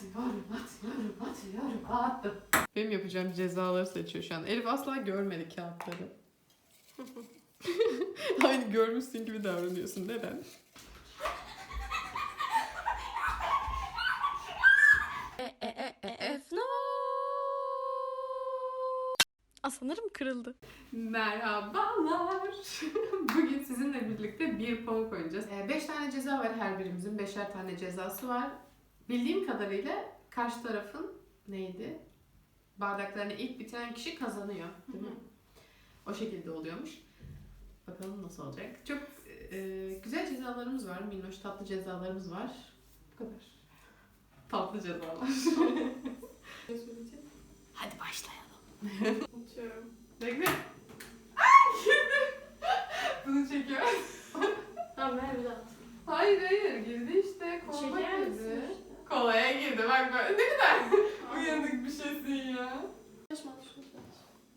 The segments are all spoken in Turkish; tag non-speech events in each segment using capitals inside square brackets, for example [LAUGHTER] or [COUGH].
atıyorum, atıyorum, atıyorum, attım. Benim yapacağım cezaları seçiyor şu an. Elif asla görmedi kağıtları. [LAUGHS] Aynı görmüşsün gibi davranıyorsun. Neden? Aa, sanırım kırıldı. Merhabalar. [LAUGHS] Bugün sizinle birlikte bir pamuk oynayacağız. 5 tane ceza var her birimizin. Beşer tane cezası var. Bildiğim kadarıyla karşı tarafın neydi? Bardaklarını ilk bitiren kişi kazanıyor. Değil mi? O şekilde oluyormuş. Bakalım nasıl olacak. Çok e, güzel cezalarımız var. Minnoş tatlı cezalarımız var. Bu kadar. Tatlı cezalar. [LAUGHS] Hadi başlayalım. [LAUGHS] Unutuyorum. Bekle. [LAUGHS] Bunu çekiyor. Tamam ver bir daha. Hayır hayır girdi işte. Koluma girdi. Kolaya girdi bak böyle. Ne kadar [LAUGHS] uyanık bir şeysin ya.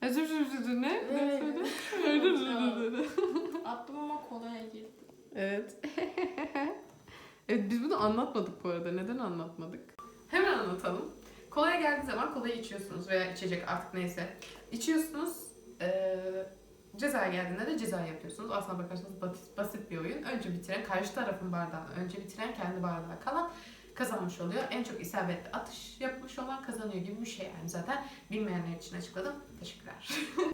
Özür dilerim ne? Ne Evet. söyle? Attım ama kolaya girdi. Evet. [LAUGHS] evet biz bunu anlatmadık bu arada. Neden anlatmadık? Hemen anlatalım. Kolaya geldiği zaman kolayı içiyorsunuz veya içecek artık neyse. İçiyorsunuz. Eee ceza geldiğinde de ceza yapıyorsunuz. Aslına bakarsanız basit, basit bir oyun. Önce bitiren, karşı tarafın bardağını önce bitiren kendi bardağı kalan kazanmış oluyor. En çok isabetli atış yapmış olan kazanıyor gibi bir şey yani zaten. Bilmeyenler için açıkladım. Teşekkürler. [LAUGHS]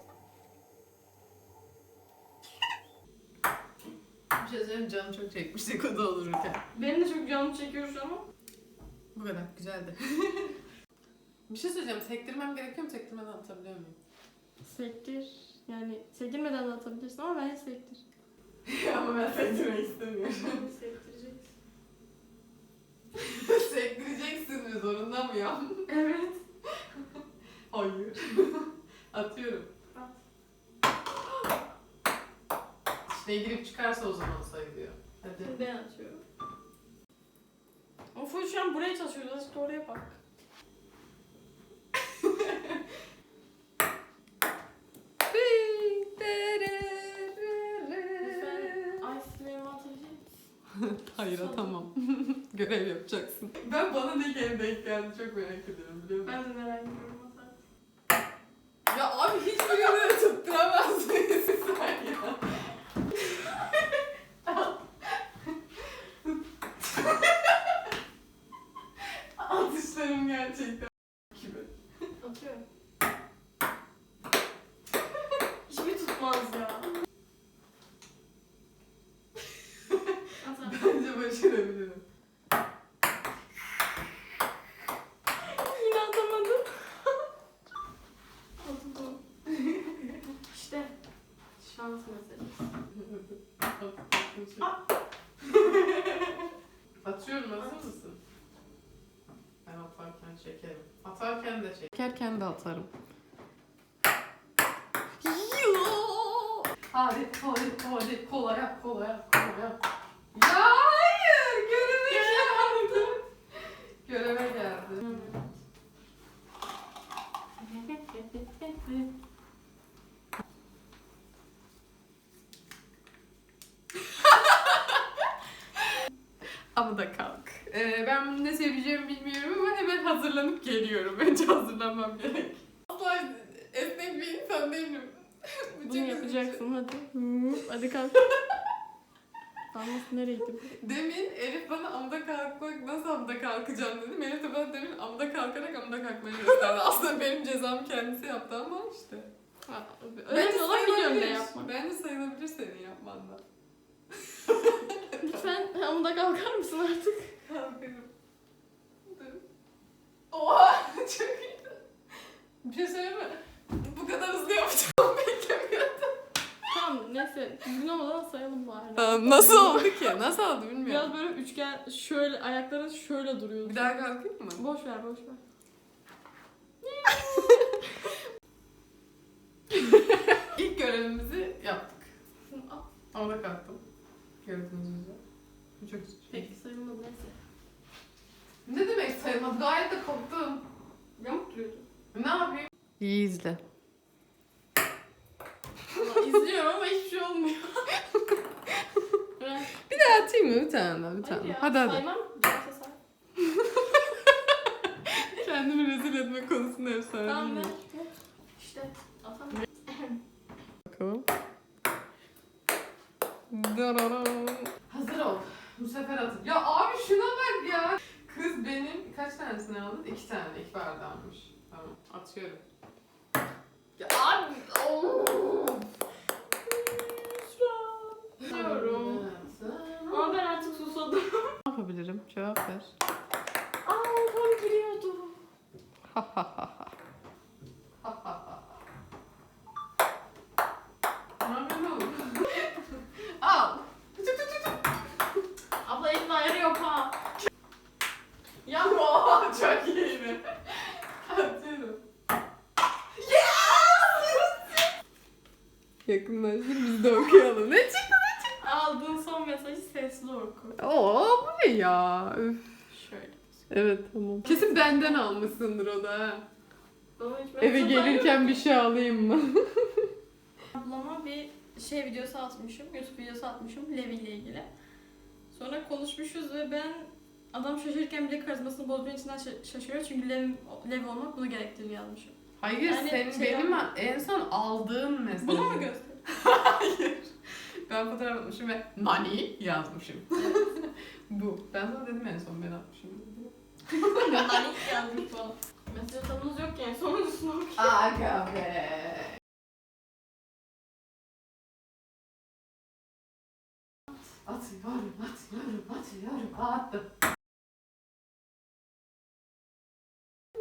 bir şey söyleyeyim canım çok çekmiştik o da olurken. Benim de çok canım çekiyor şu an. Bu kadar güzeldi. [LAUGHS] bir şey söyleyeceğim. Sektirmem gerekiyor mu? Sektirmeden atabiliyor muyum? Sektir. Yani sektirmeden de atabilirsin ama ben sektir. [LAUGHS] Ama ben sektirmek istemiyorum. [LAUGHS] Sektireceksin mi? Zorunda mıyım? Evet. [LAUGHS] Hayır. [LAUGHS] Atıyorum. At. [GASPS] İçine girip çıkarsa o zaman sayılıyor. Hadi. Ben atıyorum. Of şu an buraya çalışıyoruz. Azıcık oraya bak. Lütfen ice cream atabilir misin? Hayır atamam. [LAUGHS] Görev yapacaksın. Ben bana ne kere denk geldi çok merak ediyorum biliyor musun? Ben de merak ediyorum. Ya abi hiçbirini tutturamaz mıyız [LAUGHS] sen ya? [LAUGHS] Atışlarım gerçekten gibi. Atıyorum. Hiçbir tutmaz ya. Atar. Bence başarabilirim. Yine atamadım. Atıldım. işte. Şans meselesi. Atıyorum hazır mısın? Ben atarken çekerim. Atarken de atarım. Hadi hadi hadi kolaya kolaya kolaya. Ya hayır göreve geldi. Göreve geldi. Ama da kalk. Ee, ben ne seveceğimi hazırlanıp geliyorum. [LAUGHS] Önce hazırlanmam gerek. Asla esnek bir insan değilim. [LAUGHS] Bu Bunu yapacaksın hadi. Hadi kalk. [LAUGHS] Damlası nereye gitti? Demin Elif bana amuda kalkmak nasıl amuda kalkacağım dedim. Elif de bana demin amuda kalkarak amuda kalkmayı gösterdi. Aslında benim cezam kendisi yaptı ama işte. Ha, Önemli olan biliyorum ne yapmak. Bence sayılabilir senin yapmanla. Lütfen amuda kalkar mısın artık? Kalkarım. Çok iyiydi. Bir şey söyleyeyim mi? Bu kadar hızlı yapacağımı [LAUGHS] beklemiyordum. Tamam neyse. Düzgün olmadan sayalım bari. Nasıl oldu ki? Nasıl oldu bilmiyorum. Biraz böyle üçgen şöyle ayakların şöyle duruyor. Bir daha kalkayım mı? Boş ver boş ver. [LAUGHS] İlk görevimizi yaptık. Şunu al. Ama da kalktım. Gördüğünüz üzere. Bu çok güzel. Peki sayılmadı neyse. Ne demek sayılmadı? Gayet de korktum. Duruyordu. Ne yapayım? İyi izle. İzliyorum ama hiçbir şey olmuyor. [LAUGHS] Bir daha atayım mı? Bir tane daha, bir Hayır tane. ya, Hadi hadi. Saymam. Say. [LAUGHS] Kendimi rezil etme konusunda efsane. Tamam ver. İşte atalım. Bakalım. Dararan. Hazır ol. Bu sefer atın. Ya abi şuna bak ya. Kız benim kaç tanesini aldın? İki tane. Bardağmış. Tamam atıyorum. Ya abi. Oo. Diyorum. Ama ben artık susadım. Ne yapabilirim? Cevap ver. Aa tam biliyordum. ne yapıyorsun oğlum? Al. Tut tut tut tut. Abla elin ayarı yok ha. Ya oha, çok iyiydi. Atıyorum. Yakınlaştır biz de okuyalım. Ne çıktı? Aldığın son mesajı sesli oku. Oo bu ne ya? Üf. Şöyle. Evet tamam. Kesin benden almışsındır o da. ha. Bana hiç Eve gelirken bir şey alayım mı? [LAUGHS] Ablama bir şey videosu atmışım, YouTube videosu atmışım Levi ile ilgili. Sonra konuşmuşuz ve ben adam şaşırırken bile karizmasını bozduğu için şa- şaşırıyor çünkü Levi, Levi olmak bunu gerektirir yazmışım. Hayır Yani senin şey benim en son aldığım mesaj. Bunu mu göster? [LAUGHS] Hayır. Ben fotoğraf atmışım ve nani yazmışım. [LAUGHS] bu. Ben sana dedim en son ben atmışım. Nani yazmış bana. Mesaj atamınız yok yani sonuncusunu okuyayım. Aga be. Atıyorum, atıyorum, atıyorum, attım.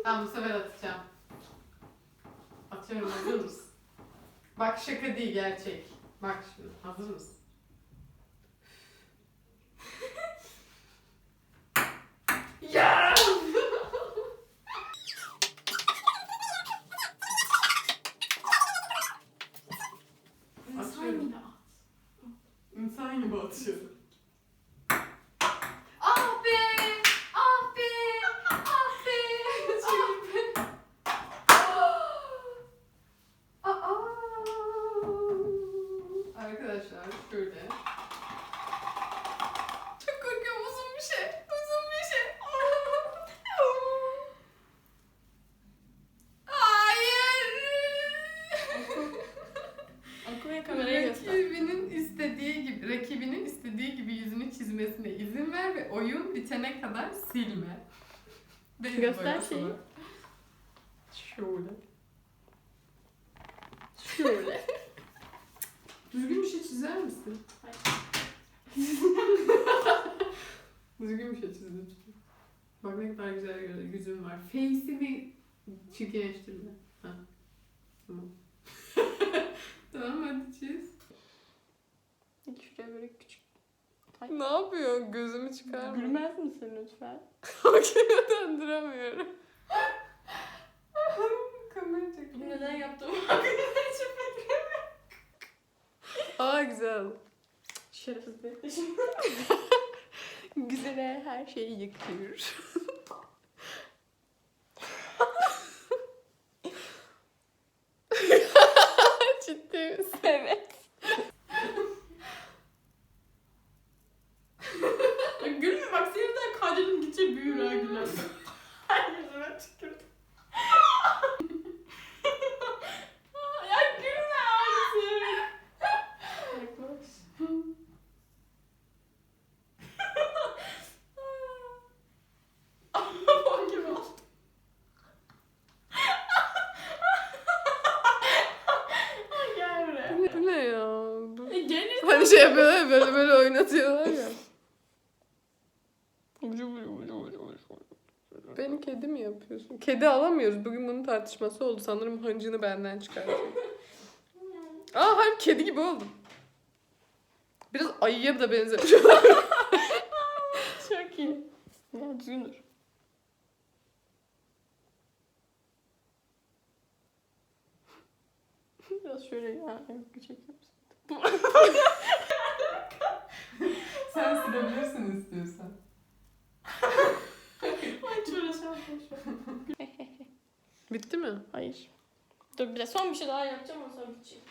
Tamam bu sefer atacağım. Atıyorum hazır? Bak şaka değil gerçek. Bak şimdi hazır mısın? Ya! Atıyorum. İnsan gibi atıyorum. Ah be! Ah be! Ah be! Çünkü Aa! Arkadaşlar şöyle. Çok korkuyorum uzun bir şey. Uzun bir şey. Hayır. Oku ve kameraya göster. Rakibinin istediği gibi, rakibinin istediği gibi çizmesine izin ver ve oyun bitene kadar silme. Değil Göster şeyi. Şöyle. Şöyle. [LAUGHS] Düzgün bir şey çizer misin? [LAUGHS] Düzgün bir şey çiz lütfen. Bak ne kadar güzel gö- yüzün var. Face'imi çirkinleştirme. Ha. Tamam. [LAUGHS] tamam hadi çiz. Şuraya böyle küçük. Ne yapıyorsun? Gözümü çıkarma. Gülmez misin lütfen? Makineye döndüremiyorum. [LAUGHS] Kamera çekiyor. Bunu neden yaptım? Aa güzel. Şerefsiz bekle şimdi. [LAUGHS] Güzele her şeyi yıkıyor. Ciddi misin? Evet. ya gülme bak senin de kaderin gidecek büyür ha güler. Ay yüzüme tükürdüm. ya gülme artık. Yaklaş. Bok gibi oldu. Ay gel buraya. Bu ne ya? Bu... E, Gelir. Hani şey yapıyorlar ya, böyle böyle oynatıyorlar ya. Beni kedi mi yapıyorsun? Kedi alamıyoruz. Bugün bunun tartışması oldu. Sanırım hıncını benden çıkartıyor. [LAUGHS] Aa hayır kedi gibi oldum. Biraz ayıya da benzemiş. [LAUGHS] Çok iyi. Ya düzgün dur. Biraz şöyle ya misin? [LAUGHS] Sen silebilirsin istiyorsan. Şey yapma Bitti mi? Hayır. Dur bir de son bir şey daha yapacağım ondan sonra bitecek.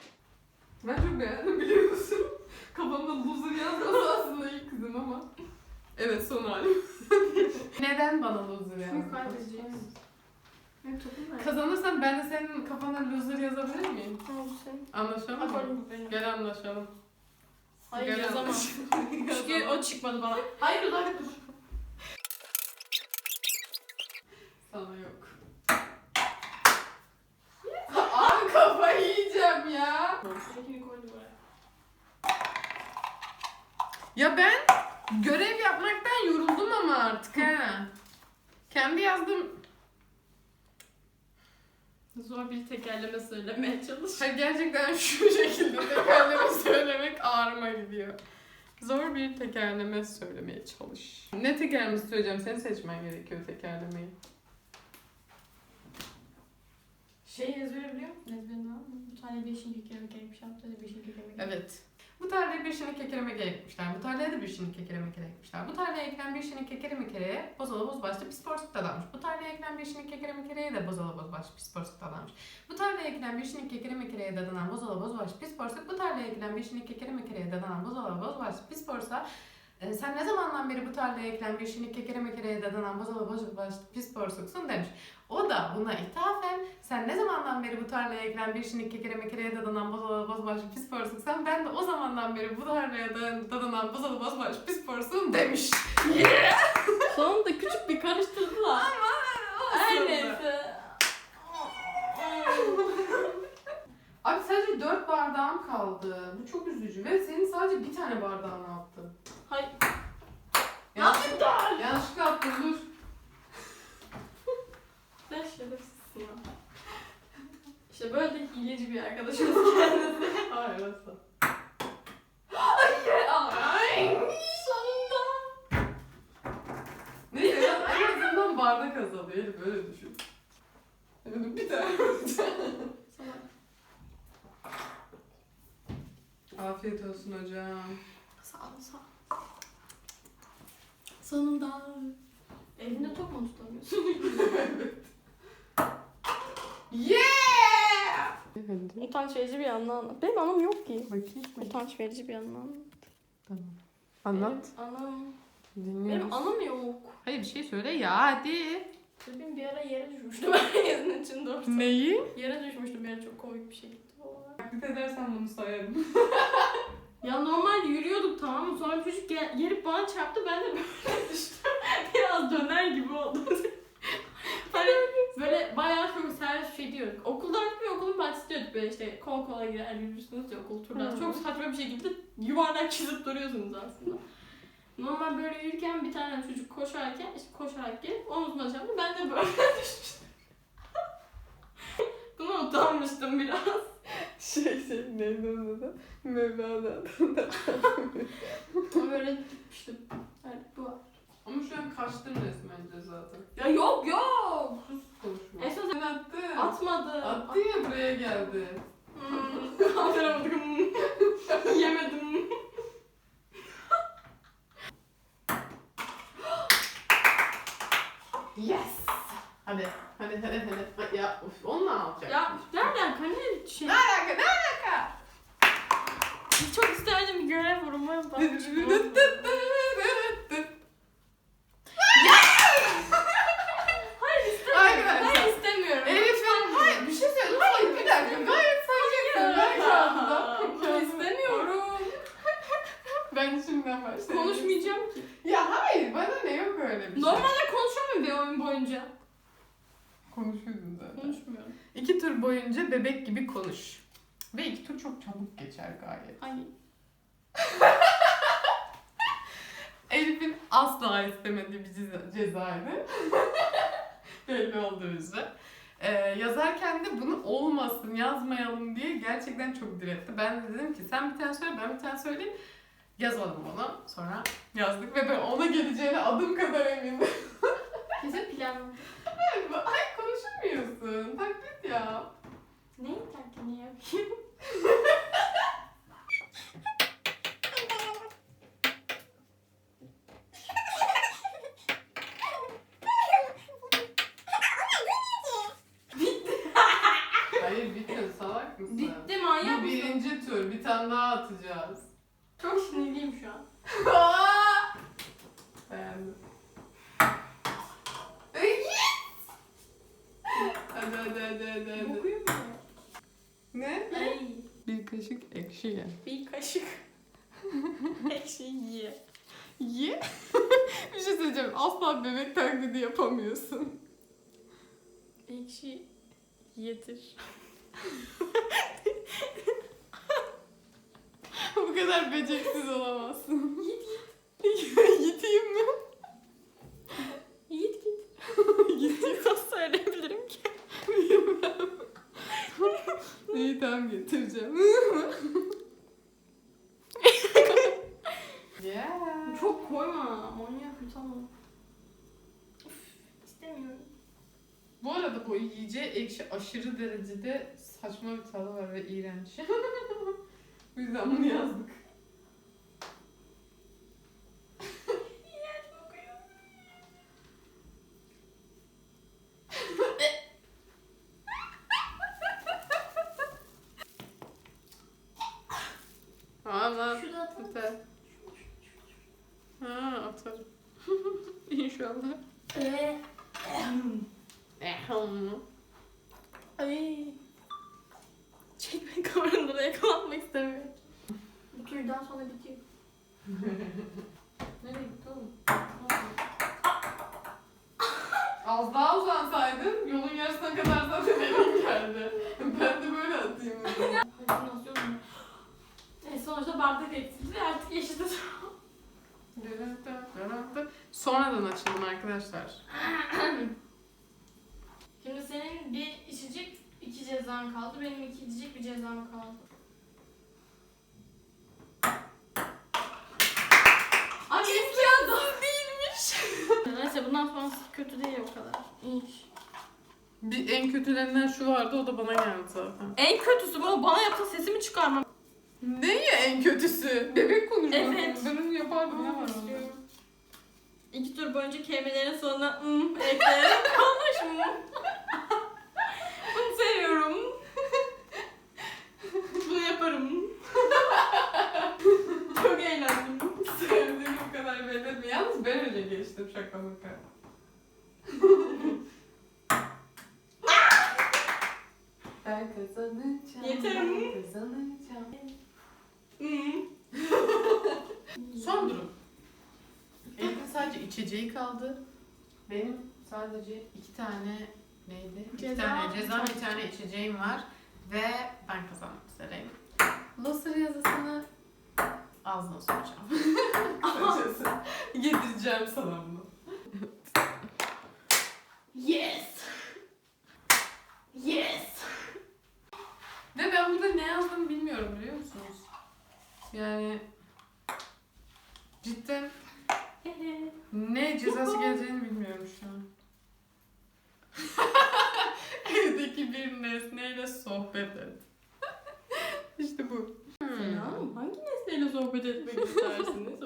Ben çok beğendim biliyor musun? Kafamda loser yazması aslında iyi kızım ama. Evet son halim. Neden bana loser yazdın? Çünkü kaybedeceksin. Benim topum nerede? Kazanırsan ben de senin kafana loser yazabilir miyim? Senin. Anlaşalım mı? Akorum bu benim. Gel anlaşalım. Hayır Gel yazamam. [LAUGHS] Çünkü o çıkmadı bana. Hayır ulan dur. Sana yok. [LAUGHS] Abi kafayı yiyeceğim ya. Şuradakini. Ya ben görev yapmaktan yoruldum ama artık ha. Kendi yazdım. Zor bir tekerleme söylemeye çalış. Hayır gerçekten şu şekilde tekerleme söylemek ağrıma gidiyor. Zor bir tekerleme söylemeye çalış. Ne tekerlemesi söyleyeceğim? Sen seçmen gerekiyor tekerlemeyi. Şey ezbere biliyor musun? Ezberini var mı? Bu tane bir işin kekereme gerekmiş yaptı. Bir kekereme gerekmiş. Evet. Bu tarlaya bir şirin kekereme gerekmişler. Bu tarlaya da bir şirin kekereme gerekmişler. Bu tarlaya ekilen bir şirin kekereme kereye bozola boz başlı pis porsuk dadanmış. Bu tarlaya ekilen bir şirin kekereme kereye de bozola boz başlı pis porsuk dadanmış. Bu tarlaya ekilen bir şirin kekereme kereye dadanan bozola boz başlı pis porsuk. Bu tarlaya ekilen bir şirin kekereme kereye dadanan bozola boz başlı pis porsuğa e, sen ne zamandan beri bu tarlaya ekilen bir şirin kekereme kereye dadanan bozola boz başlı pis porsuksun demiş. O da buna ithafen sen ne zamandan beri bu tarlaya ekilen bir şirin kekereme kereye dadanan bozola boz başlı pis porsuksan ben de o zamandan beri bu tarlaya da- dadanan bozola boz başlı pis porsuğum demiş. [LAUGHS] Sonunda küçük bir karıştırdılar. Her neyse. [LAUGHS] Abi sadece dört bardağım kaldı. Bu çok üzücü ve senin sadece bir tane bardağını attın. Hayır. Yanlışlıkla, yanlışlıkla attın dur. [LAUGHS] Sen şerefsizsin ya. İşte böyle de hileci bir arkadaşımız kendisi. [LAUGHS] Hayır asla. Ay. Sonunda. Neyse en azından bardak azalıyor. Elif öyle düşün. Bir tane. Salak. Afiyet olsun hocam. Sağ ol sağ ol. Sonunda. Elinde top mu tutamıyorsun? [LAUGHS] Yeah! Utanç verici bir anla anlat. Benim anım yok ki. Bakayım. Utanç verici bir anla anlat. Tamam. Anlat. Benim anım. Dinliyoruz. Benim anım yok. Hayır bir şey söyle ya hadi. Benim bir ara yere düşmüştüm [LAUGHS] herkesin içinde orta. Neyi? Yere düşmüştüm bir ara çok komik bir şey gitti. Taklit edersen bunu sayarım. [LAUGHS] Ya normal yürüyorduk tamam mı? Sonra bir çocuk gel, gelip bana çarptı ben de böyle [LAUGHS] düştüm. Biraz döner gibi oldu. hani [LAUGHS] böyle bayağı çok servis şey diyorduk. Okuldan bir okulun bahçesi diyorduk böyle işte kol kola girer yürürsünüz ya okul. Hı. Çok saçma bir şekilde yuvarlak çizip duruyorsunuz aslında. Normal böyle yürürken bir tane çocuk koşarken işte koşarak gelip omzuma çarptı ben de böyle düşmüştüm. Buna utanmıştım biraz. [LAUGHS] Şey şey neydi onun adı? Mevlana. Ama böyle gitmiştim. Evet bu. Ama şu an kaçtın resmen zaten. Ya yok yok. Sus konuşma. Esas Sen attın. atmadı. Attı ya buraya geldi. Hmm. Atamadım. Yemedim. Yes! Hadi. Hadi hadi hadi. hadi. Ya of, onu ne yapacak? Ya nereden hani şey? Ne alaka ne alaka? Çok isterdim bir görev vurumu yapalım. Hayır istemiyorum. Arkadaşlar, Hayır istemiyorum. Elif'in hayır bir şey söyle. Hayır bir dakika gayet sakin. Ben kağıdında. Ben istemiyorum. Ben şimdiden başlayayım. Konuşmayacağım ki. Ya hayır bana ne yok öyle bir şey. Normalde konuşuyor muyum bir oyun boyunca? Konuşuyordun zaten. Konuşmuyorum. İki tur boyunca bebek gibi konuş. Ve iki tur çok çabuk geçer gayet. Ay. [LAUGHS] Elif'in asla istemediği bir ceza- cezaydı. [LAUGHS] Belli olduğu üzere. Ee, yazarken de bunu olmasın yazmayalım diye gerçekten çok diretti. Ben de dedim ki sen bir tane söyle ben bir tane söyleyeyim. Yazmadım onu. Sonra yazdık ve ben ona geleceğine adım kadar emindim. [LAUGHS] Kesin plan. Ay konuşamıyorsun. Taklit ya. Neyi taklidini yapayım? Hayır bitti salak mısın? Bitti manyak Bu mısın? birinci tur. Bir tane daha atacağız. Çok sinirliyim şu an. Beğendim. hadi hadi hadi. Okuyayım mı? Ne? Ay. Bir kaşık ekşi ye. Bir kaşık. Ekşi ye. Ye? bir şey söyleyeceğim. Asla bebek taklidi yapamıyorsun. Ekşi yedir. Bu kadar beceriksiz olamazsın. [LAUGHS] Yit Yiteyim [LAUGHS] mi? Yit git. Yiteyim. [LAUGHS] Nasıl söyleyebilirim ki? İyi tamam getireceğim. yeah. Çok koyma. Manyak. Üf, İstemiyorum. Bu arada bu yiyeceği ekşi aşırı derecede saçma bir tadı var ve iğrenç. Bu yüzden bunu yazdık. Atalım. Yeter. Ha atarım. [LAUGHS] İnşallah. Ee, Ehem. Ay. Çekme kameranı da yakalanmak istemiyorum. Bu kürdan sonra bitiyor. Nereye gitti oğlum? Az daha uzansaydın yolun yarısına kadar zaten elim geldi. Ben de böyle atayım. Halüsinasyon mu? E, sonuçta bardak eksildi artık eşitiz. Sonradan açıldım arkadaşlar. Şimdi senin bir içecek iki cezan kaldı. Benim iki içecek bir cezam kaldı. Ay imkansız değilmiş. [LAUGHS] Neyse bundan sonrası kötü değil o kadar. İyi. Bir en kötülerinden şu vardı o da bana geldi zaten. En kötüsü bu bana yapsa sesimi çıkarmam. Ne ya en kötüsü? Bebek konuşması. Evet. Ben onu yapardım ne var. İki tur boyunca kelimelerin sonuna ım ekleyerek [LAUGHS] konuşma. Bunu seviyorum. Bunu yaparım. Çok eğlendim. Sevdiğimi bu kadar belli etme. Yalnız ben şaka maka. ben kazanacağım. Yeter mi? Ben kazanacağım. Son durum. Elif'in sadece içeceği kaldı. Benim sadece iki tane neydi? İki Ceza, tane bir ceza, bir tane içeceğim var. Ve ben kazanmak üzereyim. Loser yazısını ağzına sokacağım. [LAUGHS] Kısacası. Yedireceğim sana bunu. Yes. Yes. Ve ben burada ne yazdığımı bilmiyorum biliyor musunuz? Yani cidden ne cezası geleceğini bilmiyorum şu an. Evdeki bir nesneyle sohbet et. işte bu. Selam. Hangi nesneyle sohbet etmek istersiniz?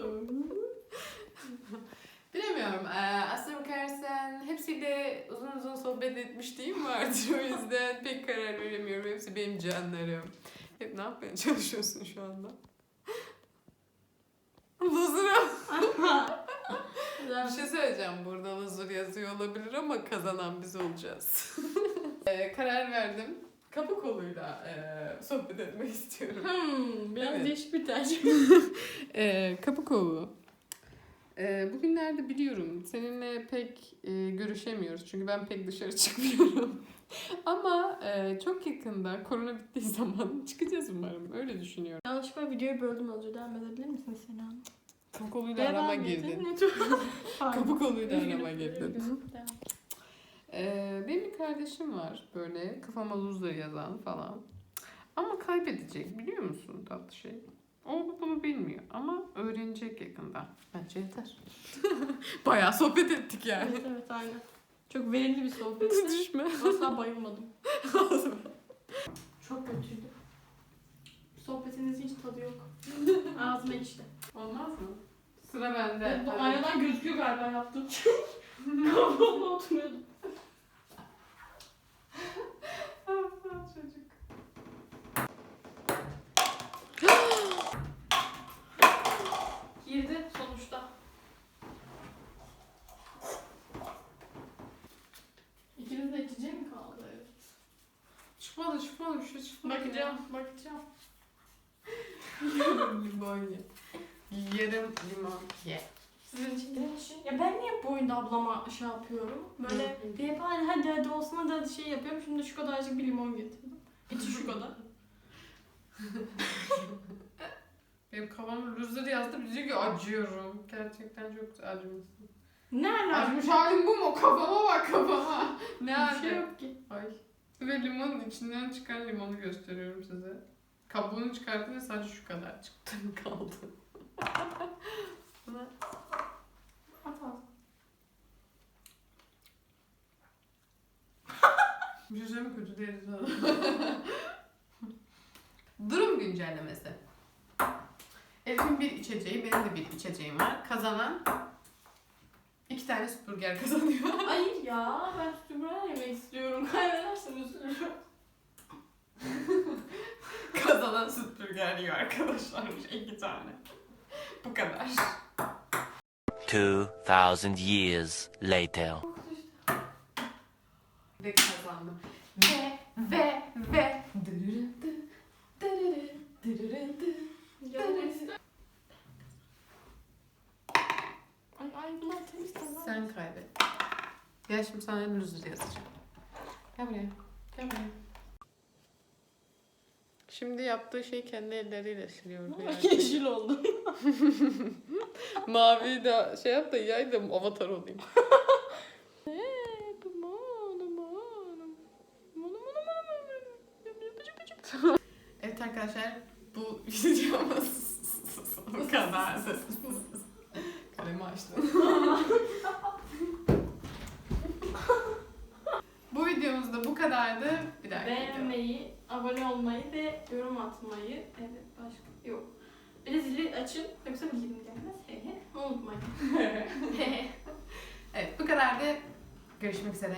Bilemiyorum. Ee, aslına bakarsan hepsiyle uzun uzun sohbet etmişliğim vardır. O yüzden pek karar veremiyorum. Hepsi benim canlarım. Hep ne yapmaya [LAUGHS] çalışıyorsun şu anda? [LAUGHS] Loser'a. Bir şey söyleyeceğim. Burada loser yazıyor olabilir ama kazanan biz olacağız. [LAUGHS] Ee, karar verdim. Kapı koluyla e, sohbet etmek istiyorum. Hmm, biraz Evet. değişik bir tercih. Ee, kapı kolu. Ee, bugünlerde biliyorum seninle pek e, görüşemiyoruz çünkü ben pek dışarı çıkmıyorum. [LAUGHS] Ama e, çok yakında korona bittiği [LAUGHS] zaman çıkacağız umarım. Öyle düşünüyorum. Yanlışlıkla videoyu böldüm az önce. Devam edebilir misiniz Selam? [LAUGHS] Kapı koluyla arama girdim. Kapı Kapı koluyla arama. Devam. Ee, benim bir kardeşim var böyle kafama loser yazan falan. Ama kaybedecek biliyor musun tatlı şey? O bunu bilmiyor ama öğrenecek yakında. Bence yeter. Bayağı sohbet ettik yani. Evet evet aynen. Çok verimli bir sohbet. Düşme. Asla bayılmadım. Çok kötüydü. Sohbetinizin hiç tadı yok. Ağzıma içti. Olmaz mı? Sıra bende. Evet, aynadan gözüküyor galiba yaptım. [LAUGHS] Kafamda oturuyordum. Aptal çocuk. Girdi sonuçta. İkiniz de içeceği mi kaldı? Evet. Şifalı şifalı şu şifalı. Bakacağım, bakacağım. Yarım limon ye. Yarım limon ye. Sizin için de şey. Ya ben niye bu oyunda ablama şey yapıyorum? Böyle bir hep hadi hadi hadi olsun hadi hadi şey yapıyorum. Şimdi şu kadarcık bir limon getirdim. İçi şu kadar. [LAUGHS] Benim kafam loser yazdı. Diyor ki acıyorum. Gerçekten çok acımışsın. Ne alaka? Acımış halim bu mu? Kafama bak kafama. [LAUGHS] Ne Bir şey yok ki. Ay. Ve limonun içinden çıkan limonu gösteriyorum size. Kabuğunu çıkarttım ve sadece şu kadar çıktı [LAUGHS] kaldı. Buna At at. Bir şey söyleyeyim mi? kötü değiliz ha. [LAUGHS] Durum güncellemesi. Elif'in bir içeceği, benim de bir içeceğim var. Kazanan iki tane süpürger kazanıyor. [LAUGHS] Hayır ya ben buraya yemek istiyorum. Kaybedersen üzülürüm. [LAUGHS] Kazanan süpürger yiyor arkadaşlar. iki tane. Bu kadar. 2,000 years later. Kazandım. Ve ve ve. Ay ay bunlar temiz tamam. Sen kaybet. Gel şimdi sana loser yazacağım. Gel buraya. Gel buraya. Şimdi yaptığı şeyi kendi elleriyle siliyor. [LAUGHS] Yeşil oldu. [LAUGHS] Mavi de şey yap da yay da avatar olayım. [LAUGHS] [LAUGHS] Evet arkadaşlar bu [LAUGHS] videomuz bu kadar. [LAUGHS] Kalemi açtım. bu videomuz da bu kadardı. Bir dahaki. Beğenmeyi, abone olmayı ve yorum atmayı. Evet başka yok. Bir de zili açın yoksa bildirim gelmez. He he. Unutmayın. Evet bu kadardı. Görüşmek üzere.